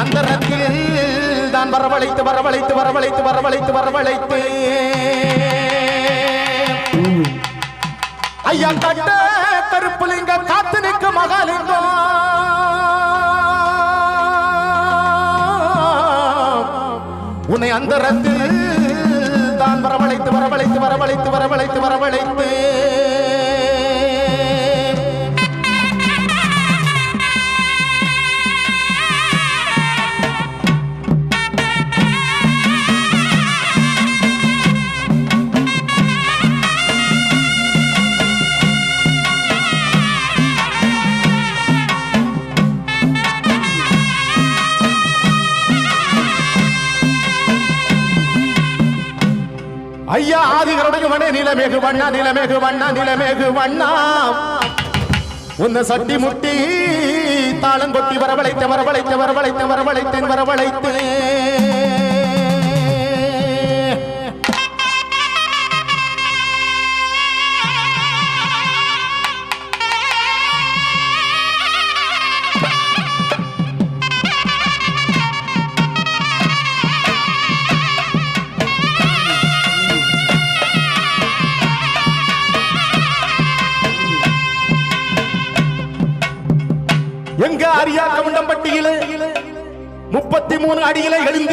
அந்தரத்தில் தான் வரவழைத்து வரவழைத்து வரவழைத்து வரவழைத்து வரவழைத்து. ஐயா கட்ட கருப்புலிங்க காத்து நிற்கும் மகாலிங்கம். உன்னை அந்தரத்தில் தான் வரவழைத்து வரவழைத்து வரவழைத்து வரவழைத்து வரவழைத்து. ஐயா மனே நிலமேகு வண்ணா நிலமேகு வண்ணா நிலமேகு வண்ணா. உன்னை சட்டி முட்டி தாளம் கொட்டி வரவழைத்த வரவழைத்த வரவழைத்த வரவழைத்தேன் வரவழைத்தேன்.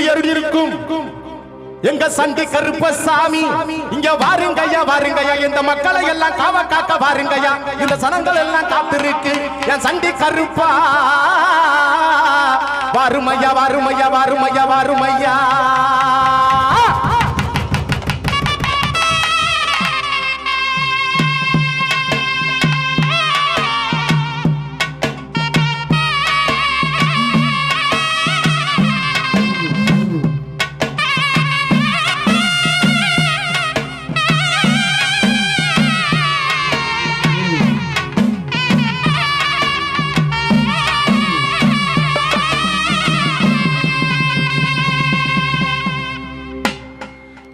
அடியில எழுந்து எங்க சண்டி கருப்பசாமி இங்க வாருங்கய்யா வாருங்கய்யா. இந்த மக்களை எல்லாம் காவ காக்க வாருங்கய்யா. இந்த சனங்கள் எல்லாம் காத்திருக்கு. என் சண்டி கருப்பா. வாருமையா வாருமையா வாருமையா வாருமையா.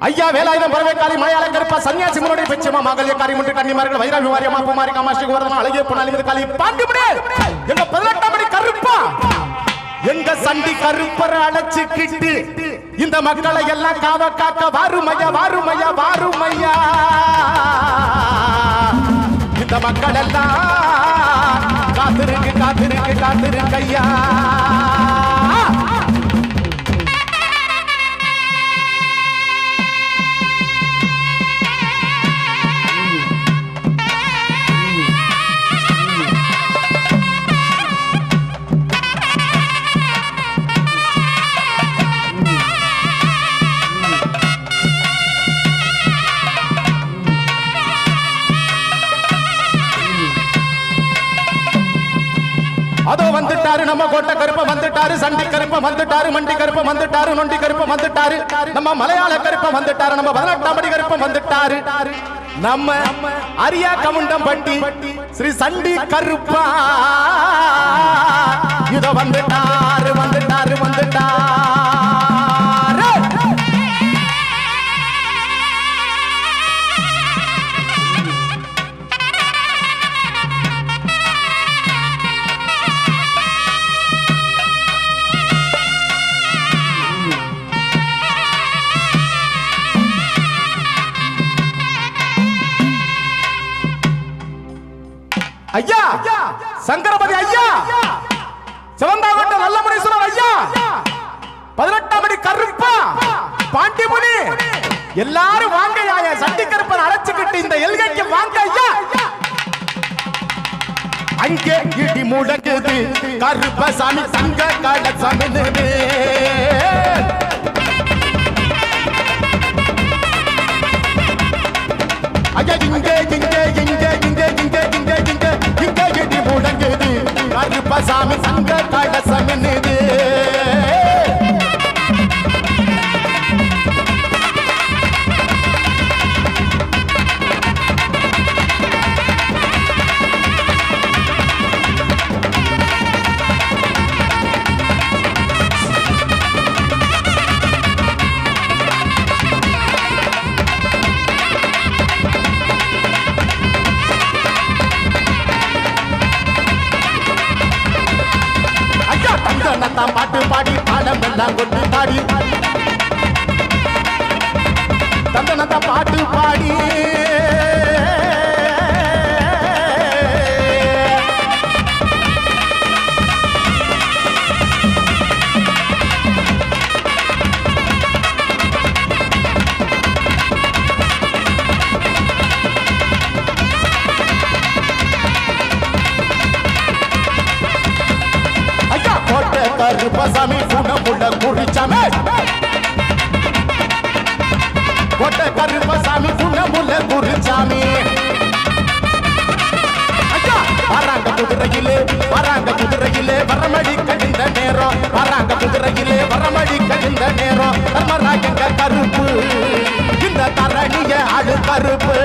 ஐயா வேலாயுதம் பறவைக்காரி மலையாள கருப்பா சன்னியாசி முன்னோடி பெச்சமா மகளிர் காரி முட்டு கன்னிமார்கள் வைராவி வாரியமா குமாரி காமாட்சி குவரதம் அழகிய பொன்னாலி மீது காலி பாண்டிமுடே எங்க பதினெட்டாம் படி கருப்பா! எங்க சண்டி கருப்பரை அடைச்சுக்கிட்டு இந்த மக்களை எல்லாம் காவ காக்க வாருமையா வாருமையா வாருமையா! இந்த மக்கள் எல்லாம் காத்திருக்கு காத்திருக்கு காத்திருக்கு வந்துட்டாரு நம்ம கோட்டை கருப்ப வந்துட்டாரு சண்டி கருப்ப வந்துட்டாரு மண்டி கருப்ப வந்துட்டாரு நொண்டி கருப்ப வந்துட்டாரு. நம்ம மலையாள கருப்ப வந்துட்டாரு நம்ம பதினெட்டாம் படி கருப்ப வந்துட்டாரு. நம்ம அரியா கமுண்டம் பட்டி ஸ்ரீ சண்டி கருப்பா. இதோ வந்துட்டாரு வந்துட்டாரு வந்துட்டாரு. ஐயா! சங்கரபதி ஐயா! சிவந்தாவட்ட நல்ல முனீஸ்வரர் ஐயா! பதினெட்டாம் படி கருப்பா! பாண்டிமுனி! எல்லாரும் வாங்க ஐயா! சட்டி கருப்பன் அழைச்சுக்கிட்டு இந்த எல்கைக்கு வாங்க ஐயா! அங்கே இடி முடங்குது. கருப்பசாமி சங்க கால சமனுமே ஐயா இங்கே இங்கே இங்கே இங்கே. இங்க இடி முடங்குது கருப்பசாமி சங்க கால தந்தனத்த பாட்டு பாடி. ஐயா கருப்பசாமி குணமுள்ள குறிச்சாமே குதிரையிலே வராங்க குதிரையிலே வரமடி கழிந்த நேரம். வராங்க குதிரையிலே வரமடி கழிந்த நேரம். தர்மராஜங்க கருப்பு இந்த தரணிய அழு கருப்பு.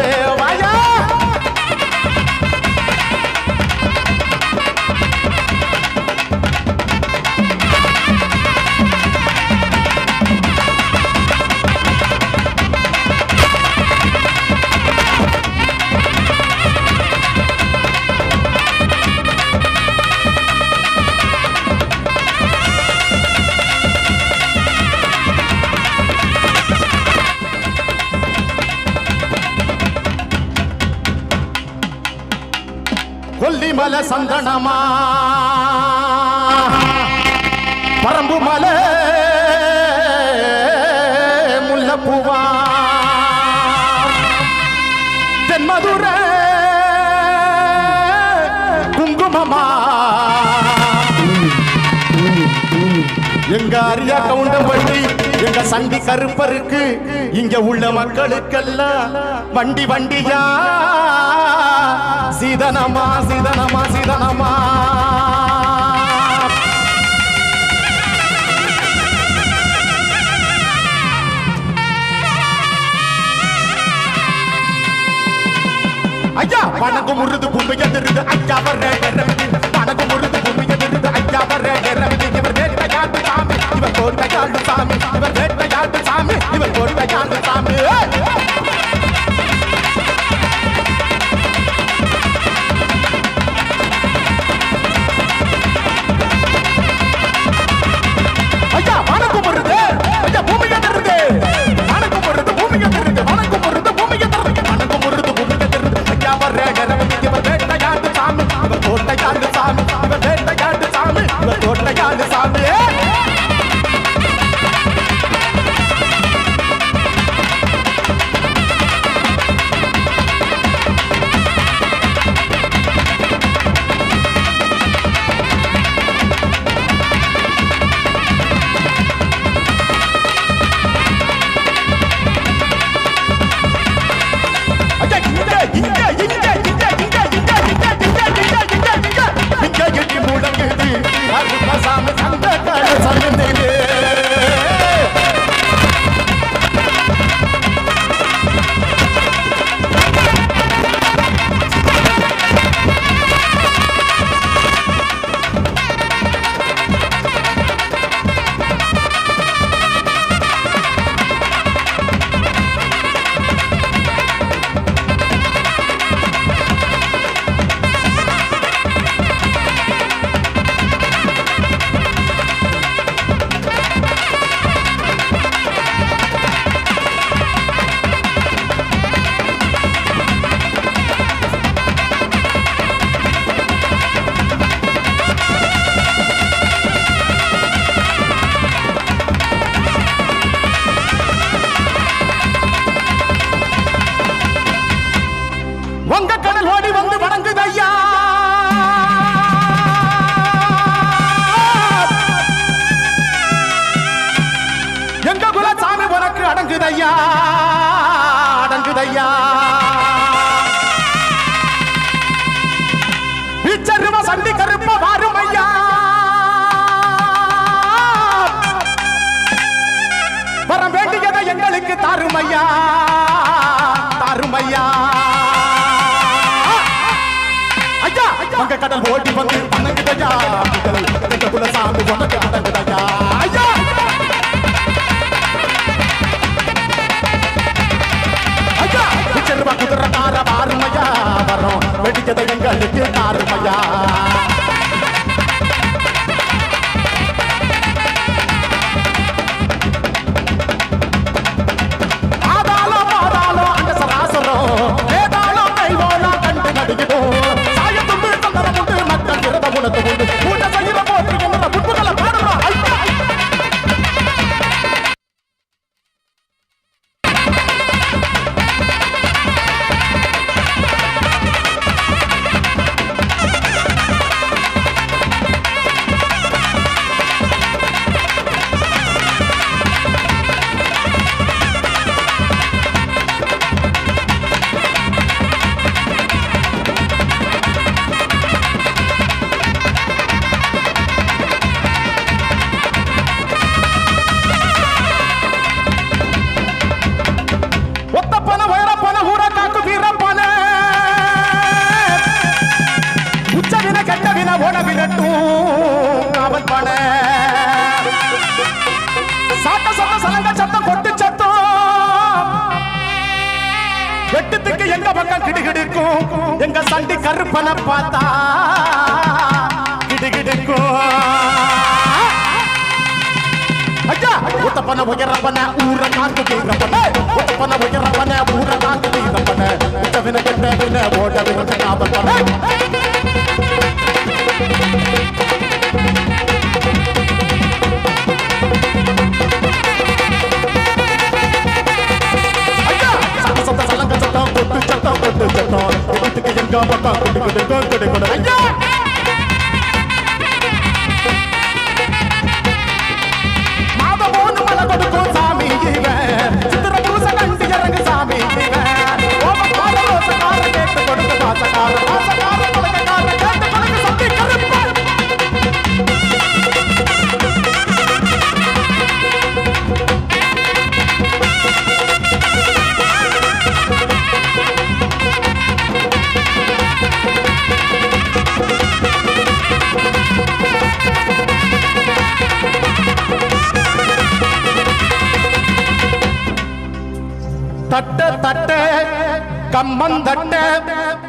மங்கள சந்தனமா சண்டி கருப்பருக்கு இங்க உள்ள மக்களுக்கெல்லாம் வண்டி வண்டியா? சீதனமா சீதனமா சீதனமா? ஐயா வணக்கம் முருது பூமி எதிர்த்து ஐயா வர்ற வணக்கம் முருது பூமி எதிர்த்து ஐயா வர்ற இவர் வேட்டையாடு சாமி இவர் கோட்டையாடு சாமி இவர் போட்ட சாமி. சாமி தாருமையா தருமையா. ஐயா வங்க கடல் ஓடி வந்து வணங்குதையா. எங்க குலசாமி உனக்கு அடங்குதையா ஐயா. ஐயா பிச்சருவ குதிரை தார வாருமையா. வரோம் வெடிக்கதை எங்களுக்கு தாருமையா பண்ண நாங்க நீங்க பண்ண விட்டவின கெட்டவின ஓட்டவின நாம பண்ண சட்டம் சட்டம் சட்டம் சட்டம் சட்டம் சட்டம் எங்க பக்கம் குட்டி குட்டி கம்பந்தட்ட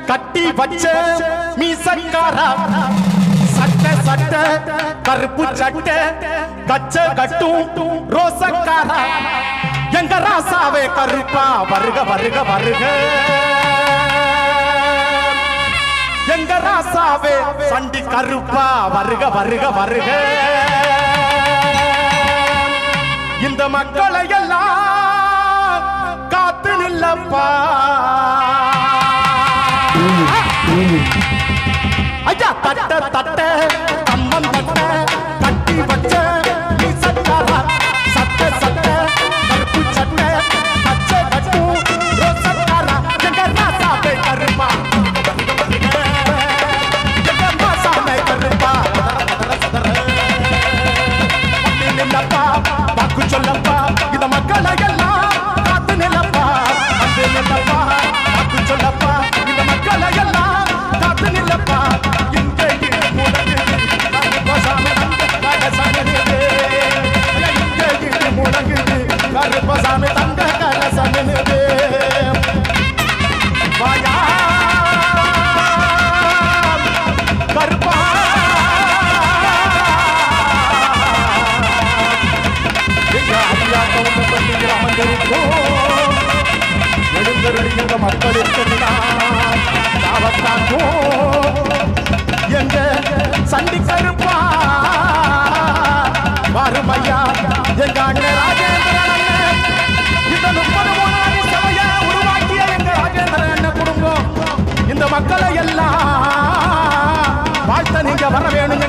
கட்டி வச்ச மீசக்காரா? சட்ட சட்ட கருப்பு சட்ட கச்ச கட்டும் ரோசக்காரா? எங்க ராசாவே கருப்பா? வருக வருக வருக. எங்க ராசாவே சண்டி கருப்பா? வருக வருக வருக. இந்த மக்களை எல்லாம் இல்லப்பா. ஐயா தட்ட. எழுந்தருளிந்த மக்களுக்கு தாவத்தாக்கோ எங்க சண்டி கருப்பா மறுமையா எங்க அண்ணன் ராஜேந்திரன் அண்ணன் இந்த முப்பது மூணாவது சபையை உருவாக்கிய மக்களை எல்லாம் வாழ்த்த நீங்க வர வேணுங்க